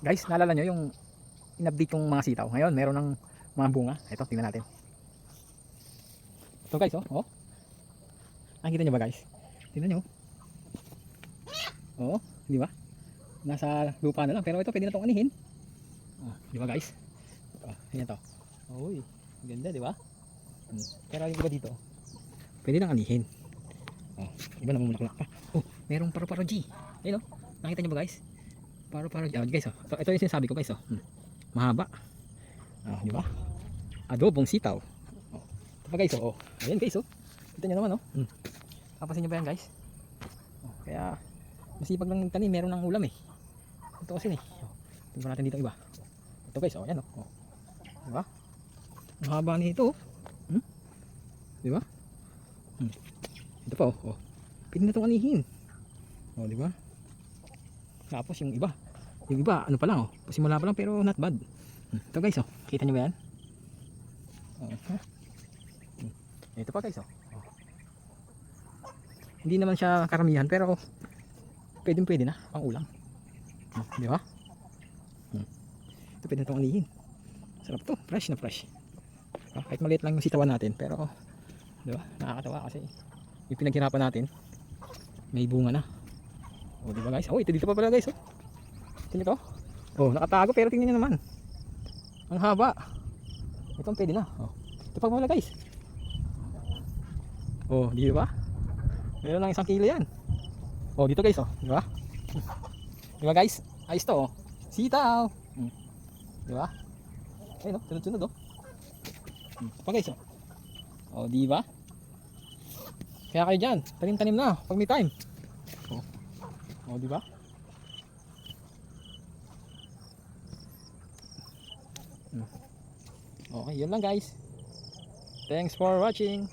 Guys, naalala nyo yung in-update kong mga sitaw. Ngayon, meron ng mga bunga. Ito, tingnan natin. Ito guys, oh. oh. Nakikita nyo ba guys? Tingnan nyo. Oo, di ba? Nasa lupa na lang. Pero ito, pwede na itong anihin. Oh, di ba guys? Oh, yan to. Uy, ganda, di ba? Hmm. Pero yung iba dito, pwede nang anihin. Oh, iba namumulaklak pa. Oh, merong paro-paro G. Ayun oh. Nakita nyo ba guys? Paro-paro G. Oh, guys oh. Ito, ito yung sinasabi ko guys oh. Hmm. Mahaba. Oh, di ba? Adobong sitaw. Oh. Ito pa guys oh. Ayan guys oh. Kita nyo naman oh. Hmm. Kapasin nyo ba yan guys? Oh, kaya masipag lang nagtanim, meron ng ulam eh. Ito kasi eh. Oh. Tingnan natin dito iba. Ito guys oh, ayan oh. oh. Di ba? Ang haba nito oh. Hmm? Di ba? Hmm. Ito pa oh. oh. Pwede na. Oh, di ba? Tapos yung iba. Yung iba, ano pa lang oh. Pasimula pa lang pero not bad. Ito guys oh. Kita nyo ba yan? Oh? Hmm. Ito pa guys oh. oh. Hindi naman siya karamihan pero pwedeng pwede na pang ulam. Oh, di ba? Hmm. Ito pwede na itong anihin. Sarap to. Fresh na fresh. Ah, kahit maliit lang yung sitawan natin pero di ba? Nakakatawa kasi yung pinaghirapan natin may bunga na. O, di ba guys? Oh, ito dito pa pala guys. Oh. Ito. Oh, nakatago pero tingnan niyo naman. Ang haba. Ito ang pwede na. Oh. Ito pa pala guys. Oh, di ba? Meron lang isang kilo yan. Oh, dito guys, oh. Di ba? Di ba guys? Ayos to, oh. Sitaw. Hmm. Di ba? Ayun, oh. Sunod-sunod, oh. Hmm. Ito pa guys, oh. Oh, di ba? Kaya kayo dyan, tanim-tanim na pag may time. Oh di ba? Hmm. Okay, yun lang guys. Thanks for watching.